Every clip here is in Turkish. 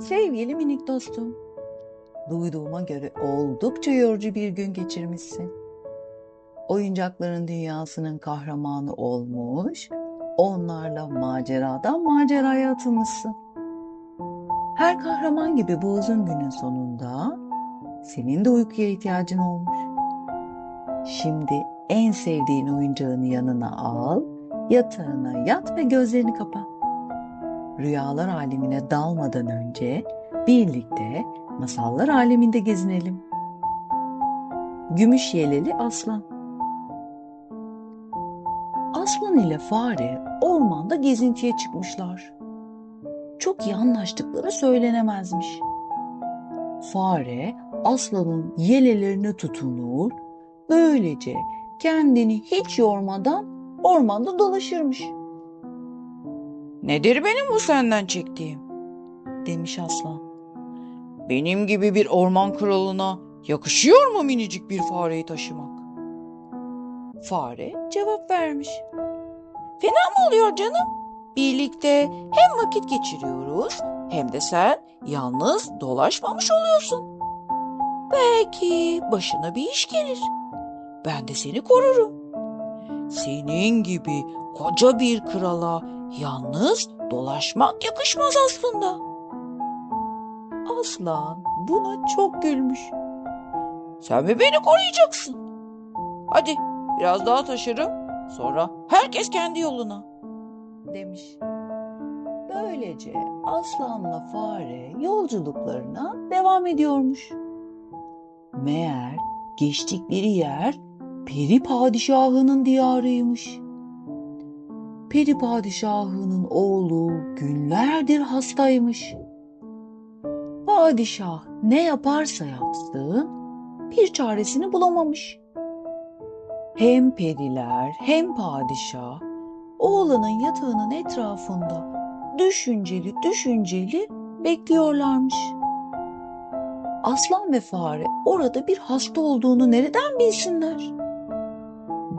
Sevgili minik dostum, duyduğuma göre oldukça yorucu bir gün geçirmişsin. Oyuncakların dünyasının kahramanı olmuş, onlarla maceradan maceraya atılmışsın. Her kahraman gibi bu uzun günün sonunda senin de uykuya ihtiyacın olmuş. Şimdi en sevdiğin oyuncağını yanına al, yatağına yat ve gözlerini kapa. Rüyalar alemine dalmadan önce birlikte masallar aleminde gezinelim. Gümüş yeleli aslan. Aslan ile fare ormanda gezintiye çıkmışlar. Çok iyi anlaştıkları söylenemezmiş. Fare aslanın yelelerine tutunur, böylece kendini hiç yormadan ormanda dolaşırmış. Nedir benim bu senden çektiğim? Demiş aslan. Benim gibi bir orman kralına yakışıyor mu minicik bir fareyi taşımak? Fare cevap vermiş. Fena mı oluyor canım? Birlikte hem vakit geçiriyoruz hem de sen yalnız dolaşmamış oluyorsun. Belki başına bir iş gelir. Ben de seni korurum. Senin gibi koca bir krala yalnız dolaşmak yakışmaz aslında. Aslan buna çok gülmüş. Sen mi beni koruyacaksın? Hadi biraz daha taşırım. Sonra herkes kendi yoluna. demiş. Böylece aslanla fare yolculuklarına devam ediyormuş. Meğer geçtikleri yer peri padişahının diyarıymış. Peri padişahının oğlu günlerdir hastaymış. Padişah ne yaparsa yapsın bir çaresini bulamamış. Hem periler hem padişah oğlanın yatağının etrafında düşünceli düşünceli bekliyorlarmış. Aslan ve fare orada bir hasta olduğunu nereden bilsinler?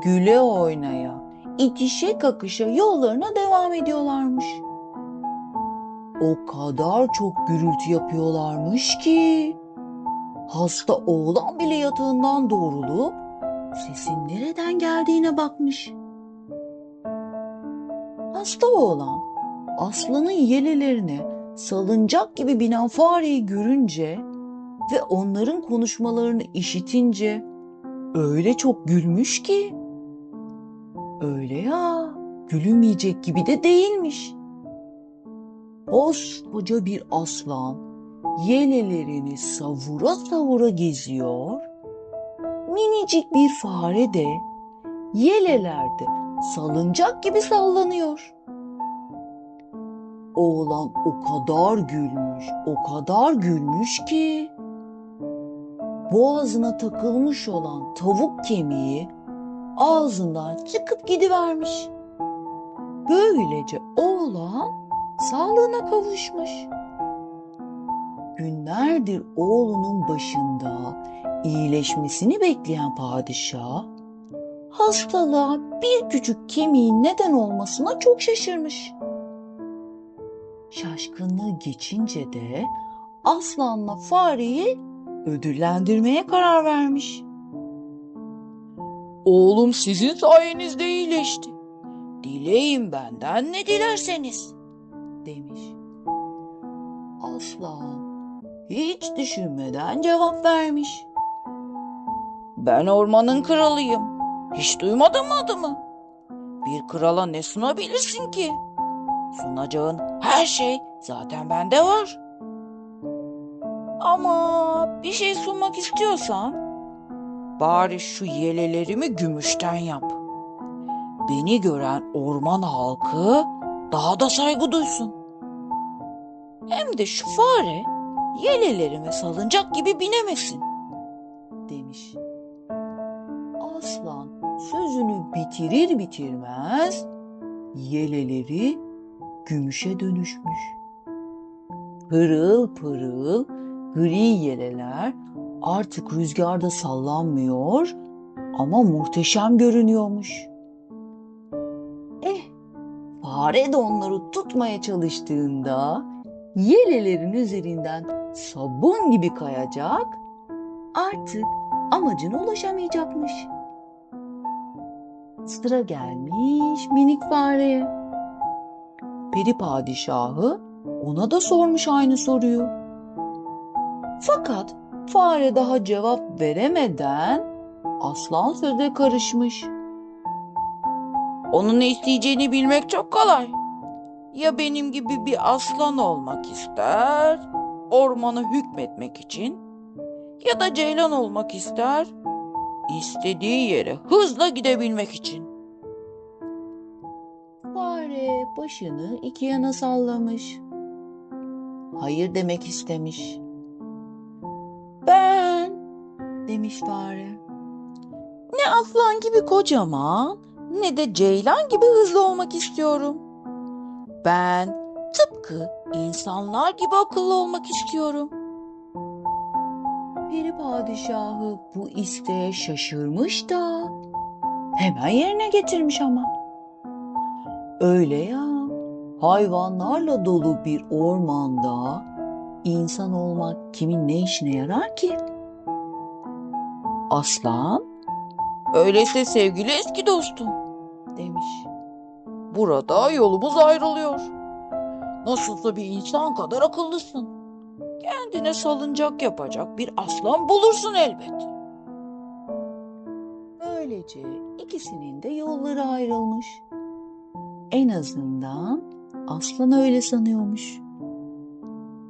Güle oynaya, itişe kakışa yollarına devam ediyorlarmış. O kadar çok gürültü yapıyorlarmış ki hasta oğlan bile yatağından doğrulup sesin nereden geldiğine bakmış. Hasta oğlan aslanın yelelerine salıncak gibi binen fareyi görünce ve onların konuşmalarını işitince öyle çok gülmüş ki. Öyle ya, gülünmeyecek gibi de değilmiş. Koskoca bir aslan yelelerini savura savura geziyor. Minicik bir fare de yelelerde salıncak gibi sallanıyor. Oğlan o kadar gülmüş, o kadar gülmüş ki boğazına takılmış olan tavuk kemiği ağzından çıkıp gidivermiş. Böylece oğlan sağlığına kavuşmuş. Günlerdir oğlunun başında iyileşmesini bekleyen padişah hastalığa bir küçük kemiğin neden olmasına çok şaşırmış. Şaşkınlığı geçince de aslanla fareyi ödüllendirmeye karar vermiş. Oğlum sizin sayenizde iyileşti. Dileyin benden ne dilerseniz. demiş. Aslan hiç düşünmeden cevap vermiş. Ben ormanın kralıyım. Hiç duymadın mı adımı? Bir krala ne sunabilirsin ki? Sunacağın her şey zaten bende var. Ama bir şey sunmak istiyorsan bari şu yelelerimi gümüşten yap. Beni gören orman halkı daha da saygı duysun. Hem de şu fare yelelerime salıncak gibi binemesin. demiş. Aslan sözünü bitirir bitirmez yeleleri gümüşe dönüşmüş. Pırıl pırıl gri yeleler artık rüzgarda sallanmıyor ama muhteşem görünüyormuş. Eh, fare de onları tutmaya çalıştığında yelelerin üzerinden sabun gibi kayacak, artık amacına ulaşamayacakmış. Sıra gelmiş minik fareye. Peri padişahı ona da sormuş aynı soruyu. Fakat fare daha cevap veremeden aslan söze karışmış. Onun ne isteyeceğini bilmek çok kolay. Ya benim gibi bir aslan olmak ister, ormana hükmetmek için ya da ceylan olmak ister, istediği yere hızla gidebilmek için. Fare başını iki yana sallamış. Hayır demek istemiş. Fare. Ne aslan gibi kocaman ne de ceylan gibi hızlı olmak istiyorum. Ben tıpkı insanlar gibi akıllı olmak istiyorum. Peri padişahı bu isteğe şaşırmış da hemen yerine getirmiş ama. Öyle ya, hayvanlarla dolu bir ormanda insan olmak kimin ne işine yarar ki? Aslan Öyleyse sevgili eski dostum, demiş. burada yolumuz ayrılıyor. Nasılsa bir insan kadar akıllısın. Kendine salıncak yapacak bir aslan bulursun elbet. Böylece ikisinin de yolları ayrılmış. En azından aslan öyle sanıyormuş.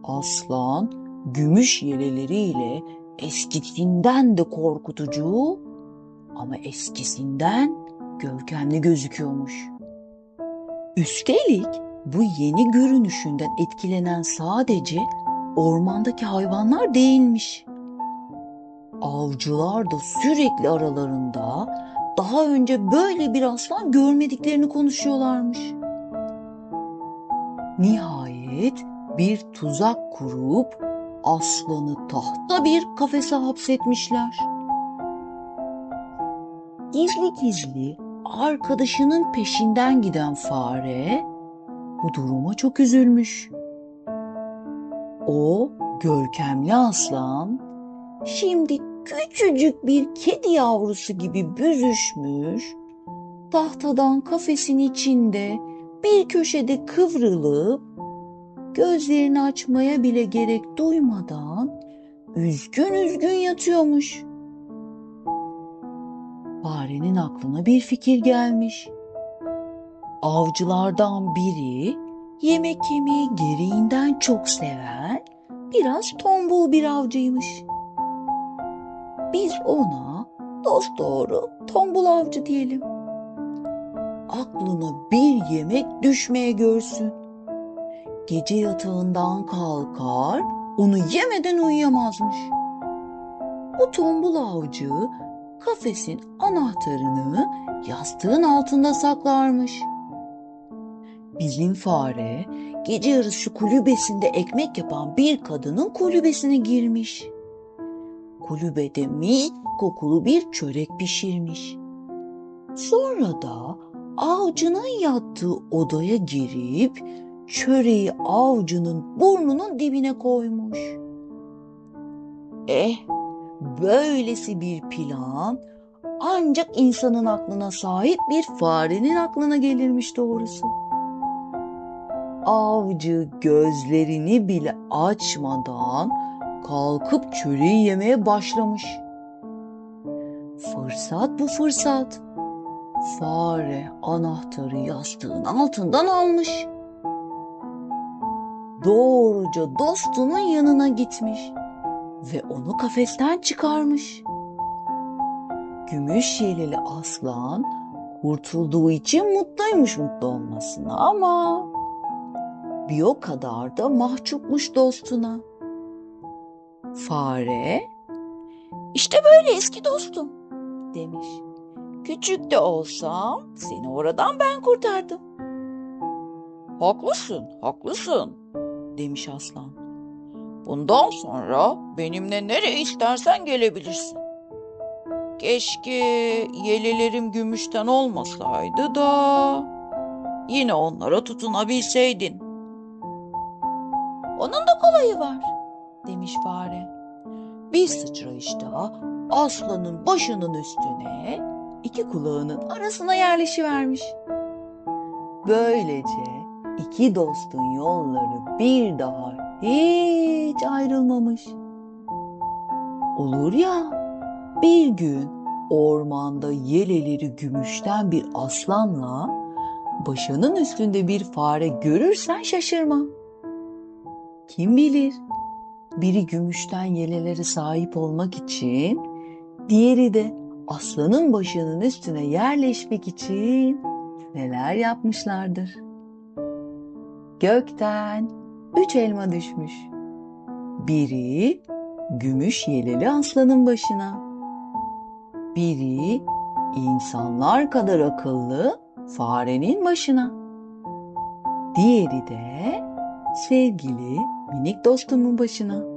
Aslan gümüş yeleleriyle eskisinden de korkutucu ama eskisinden görkemli gözüküyormuş. Üstelik bu yeni görünüşünden etkilenen sadece ormandaki hayvanlar değilmiş. Avcılar da sürekli aralarında daha önce böyle bir aslan görmediklerini konuşuyorlarmış. Nihayet bir tuzak kurup aslanı tahta bir kafese hapsetmişler. Gizli gizli arkadaşının peşinden giden fare bu duruma çok üzülmüş. O görkemli aslan şimdi küçücük bir kedi yavrusu gibi büzüşmüş, tahtadan kafesin içinde bir köşede kıvrılıp gözlerini açmaya bile gerek duymadan üzgün üzgün yatıyormuş. Farenin aklına bir fikir gelmiş. Avcılardan biri yemek yemeyi gereğinden çok seven biraz tombul bir avcıymış. Biz ona dost doğru tombul avcı diyelim. Aklına bir yemek düşmeye görsün. Gece yatağından kalkar, onu yemeden uyuyamazmış. Bu tombul avcı kafesin anahtarını yastığın altında saklarmış. Bizim fare gece yarısı kulübesinde ekmek yapan bir kadının kulübesine girmiş. Kulübede mis kokulu bir çörek pişirmiş. Sonra da avcının yattığı odaya girip çöreği avcının burnunun dibine koymuş. Eh, böylesi bir plan ancak insanın aklına sahip bir farenin aklına gelirmiş doğrusu. Avcı gözlerini bile açmadan kalkıp çöreği yemeye başlamış. Fırsat bu fırsat. Fare anahtarı yastığın altından almış. Doğruca dostunun yanına gitmiş ve onu kafesten çıkarmış. Gümüş yeleli aslan kurtulduğu için mutluymuş mutlu olmasına ama bir o kadar da mahcupmuş dostuna. Fare İşte böyle eski dostum. demiş. Küçük de olsam seni oradan ben kurtardım. Haklısın, haklısın Demiş aslan. Bundan sonra benimle nereye istersen gelebilirsin. Keşke yelelerim gümüşten olmasaydı da yine onlara tutunabilseydin. olayı var demiş fare. Bir sıçrayışta aslanın başının üstüne iki kulağının arasına yerleşivermiş. Böylece iki dostun yolları bir daha hiç ayrılmamış. Olur ya bir gün ormanda yeleleri gümüşten bir aslanla başının üstünde bir fare görürsen şaşırma. Kim bilir biri gümüşten yelelere sahip olmak için diğeri de aslanın başının üstüne yerleşmek için neler yapmışlardır. Gökten üç elma düşmüş. Biri gümüş yeleli aslanın başına. Biri insanlar kadar akıllı farenin başına. Diğeri de sevgili minik dostumun başına.